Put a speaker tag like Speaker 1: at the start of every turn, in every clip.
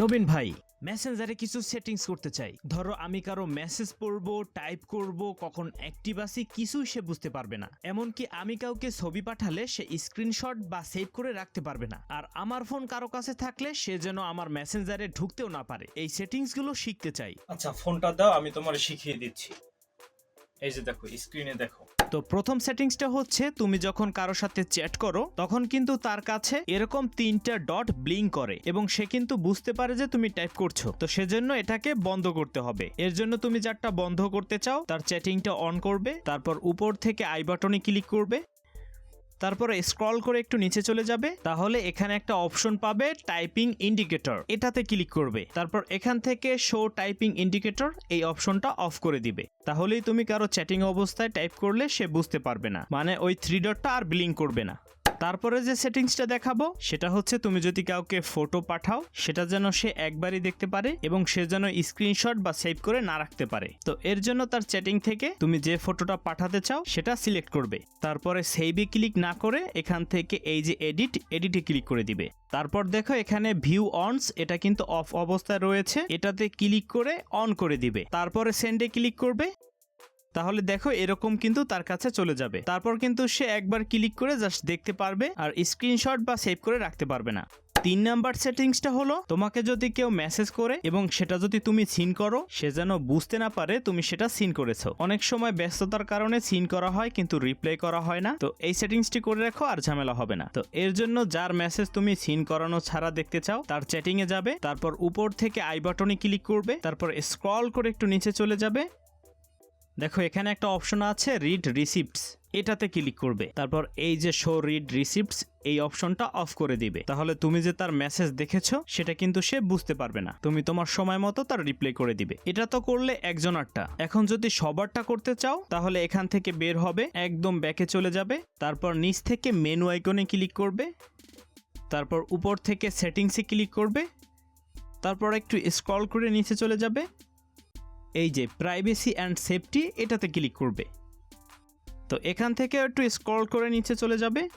Speaker 1: নবীন ভাই মেসেঞ্জারে কিছু সেটিংস করতে চাই। ধরো, আমি কারও মেসেজ পড়ব টাইপ করব, কখন অ্যাক্টিভ আছি, কিছুই সে বুঝতে পারবে না। এমনকি আমি কাউকে ছবি পাঠালে সে স্ক্রিনশট বা সেভ করে রাখতে পারবে না। আর আমার ফোন কারও কাছে থাকলে সে যেন আমার মেসেঞ্জারে ঢুকতেও না পারে। এই সেটিংসগুলো শিখতে চাই।
Speaker 2: আচ্ছা ফোনটা দাও, আমি তোমার শিখিয়ে দিচ্ছি। এই যে দেখো স্ক্রিনে দেখো।
Speaker 1: তো প্রথম সেটিংসটা হচ্ছে, তুমি যখন কারও সাথে চ্যাট করো, তখন কিন্তু তার কাছে এরকম তিনটা ডট ব্লিং করে এবং সে কিন্তু বুঝতে পারে যে তুমি টাইপ করছ। তো সেজন্য এটাকে বন্ধ করতে হবে। এর জন্য তুমি যারটা বন্ধ করতে চাও, তার চ্যাটিংটা অন করবে, তারপর উপর থেকে আই বাটনে ক্লিক করবে তারপরে স্ক্রল করে একটু নিচে চলে যাবে, তাহলে এখানে একটা অপশন পাবে টাইপিং ইন্ডিকেটর এটাতে ক্লিক করবে, তারপর এখান থেকে শো টাইপিং ইন্ডিকেটর এই অপশনটা অফ করে দিবে। তাহলেই তুমি কারও চ্যাটিং অবস্থায় টাইপ করলে সে বুঝতে পারবে না। মানে ওই থ্রি ডটটা আর ব্লিং করবে না। তারপরে যে সেটিংসটা দেখাবো, সেটা হচ্ছে তুমি যদি কাউকে ফটো পাঠাও, সেটা যেন সে একবারই দেখতে পারে এবং সে যেন স্ক্রিনশট বা সেভ করে না রাখতে পারে। তো এর জন্য তার চ্যাটিং থেকে তুমি যে ফটোটা পাঠাতে চাও, সেটা সিলেক্ট করবে। তারপরে সেভে ক্লিক না করে এখান থেকে এই যে এডিট এডিটে ক্লিক করে দিবে। তারপর দেখো এখানে ভিউ অনস এটা কিন্তু অফ অবস্থায় রয়েছে। এটাতে ক্লিক করে অন করে দিবে। তারপরে সেন্ডে ক্লিক করবে। তাহলে দেখো এরকম কিন্তু তার কাছে চলে যাবে। তারপর কিন্তু সে একবার ক্লিক করে জাস্ট দেখতে পারবে আর স্ক্রিনশট বা সেভ করে রাখতে পারবে না। তিন নাম্বার সেটিংসটা হলো, তোমাকে যদি কেউ মেসেজ করে এবং সেটা যদি তুমি সিন করো, সে যেন বুঝতে না পারে তুমি সেটা সিন করেছ। অনেক সময় ব্যস্ততার কারণে সিন করা হয় কিন্তু রিপ্লাই করা হয় না। তো এই সেটিংসটি করে রাখো আর ঝামেলা হবে না। তো এর জন্য যার মেসেজ তুমি সিন করানো ছাড়া দেখতে চাও, তার চ্যাটিং এ যাবে, তারপর উপর থেকে আই বাটনে ক্লিক করবে, তারপর স্ক্রল করে একটু নিচে চলে যাবে দেখো, এখানে একটা অপশন আছে রিড রিসিপ্টস এটাতে ক্লিক করবে। তারপর এই যে শো রিড রিসিপ্টস এই অপশনটা অফ করে দিবে। তাহলে তুমি যে তার মেসেজ দেখেছ, সেটা কিন্তু সে বুঝতে পারবে না। তুমি তোমার সময় মতো তার রিপ্লাই করে দিবে। এটা তো করলে একজনারটা এখন যদি সবারটা করতে চাও, তাহলে এখান থেকে বের হবে, একদম ব্যাকে চলে যাবে। তারপর নিচ থেকে মেনু আইকনে ক্লিক করবে। তারপর উপর থেকে সেটিংসে ক্লিক করবে। তারপর একটু স্ক্রল করে নিচে চলে যাবে। এই যে প্রাইভেসি অ্যান্ড সেফটি এটাতে ক্লিক করবে। তো এখান থেকে একটু স্ক্রল করে নিচে চলে যাবে।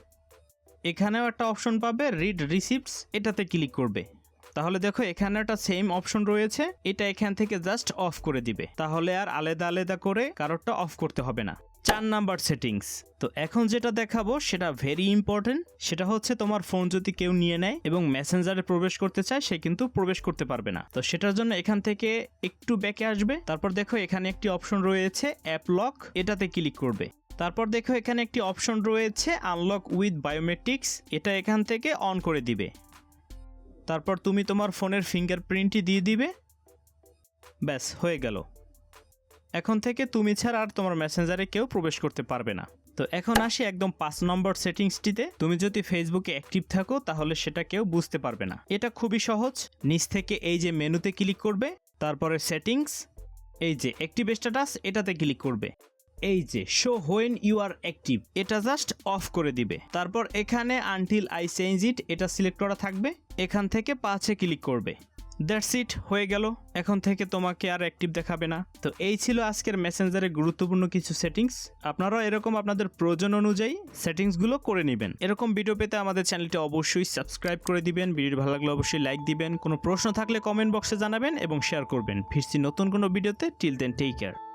Speaker 1: এখানেও একটা অপশন পাবে রিড রিসিপ্টস এটাতে ক্লিক করবে। তাহলে দেখো, এখানে একটা সেম অপশন রয়েছে, এটা এখান থেকে জাস্ট অফ করে দিবে। তাহলে আর আলাদা আলাদা করে কারোরটা অফ করতে হবে না। চার নাম্বার সেটিংস তো এখন যেটা দেখাবো, সেটা ভেরি ইম্পর্টেন্ট সেটা হচ্ছে তোমার ফোন যদি কেউ নিয়ে নেয় এবং মেসেঞ্জারে প্রবেশ করতে চায়, সে কিন্তু প্রবেশ করতে পারবে না। তো সেটার জন্য এখান থেকে একটু ব্যাকে আসবে। তারপর দেখো এখানে একটি অপশন রয়েছে অ্যাপ লক এটাতে ক্লিক করবে। তারপর দেখো এখানে একটি অপশন রয়েছে আনলক উইথ বায়োমেট্রিক্স এটা এখান থেকে অন করে দিবে। তারপর তুমি তোমার ফোনের ফিঙ্গারপ্রিন্টটি দিয়ে দিবে। ব্যাস, হয়ে গেল। এখন থেকে তুমি ছাড়া আর তোমার মেসেঞ্জারে কেউ প্রবেশ করতে পারবে না। তো এখন আসি একদম পাঁচ নম্বর সেটিংসটিতে। তুমি যদি ফেসবুকে অ্যাক্টিভ থাকো, তাহলে সেটা কেউ বুঝতে পারবে না। এটা খুবই সহজ। নিচ থেকে এই যে মেনুতে ক্লিক করবে, তারপরে সেটিংস এই যে অ্যাক্টিভ স্ট্যাটাস এটাতে ক্লিক করবে। এই যে show when you are active এটা জাস্ট অফ করে দিবে। তারপর এখানে আনটিল আই চেঞ্জ ইট এটা সিলেক্ট করা থাকবে। এখান থেকে পাঁচে ক্লিক করবে। দ্যাটস ইট, হয়ে গেল। এখন থেকে তোমাকে আর অ্যাক্টিভ দেখাবে না। তো এই ছিল আজকের মেসেঞ্জারের গুরুত্বপূর্ণ কিছু সেটিংস। আপনারাও এরকম আপনাদের প্রয়োজন অনুযায়ী সেটিংসগুলো করে নেবেন। এরকম ভিডিও পেতে আমাদের চ্যানেলটি অবশ্যই সাবস্ক্রাইব করে দিবেন। ভিডিওটি ভালো লাগলে অবশ্যই লাইক দিবেন। কোনো প্রশ্ন থাকলে কমেন্ট বক্সে জানাবেন এবং শেয়ার করবেন। ফিরছি নতুন কোনো ভিডিওতে। Till then, take care.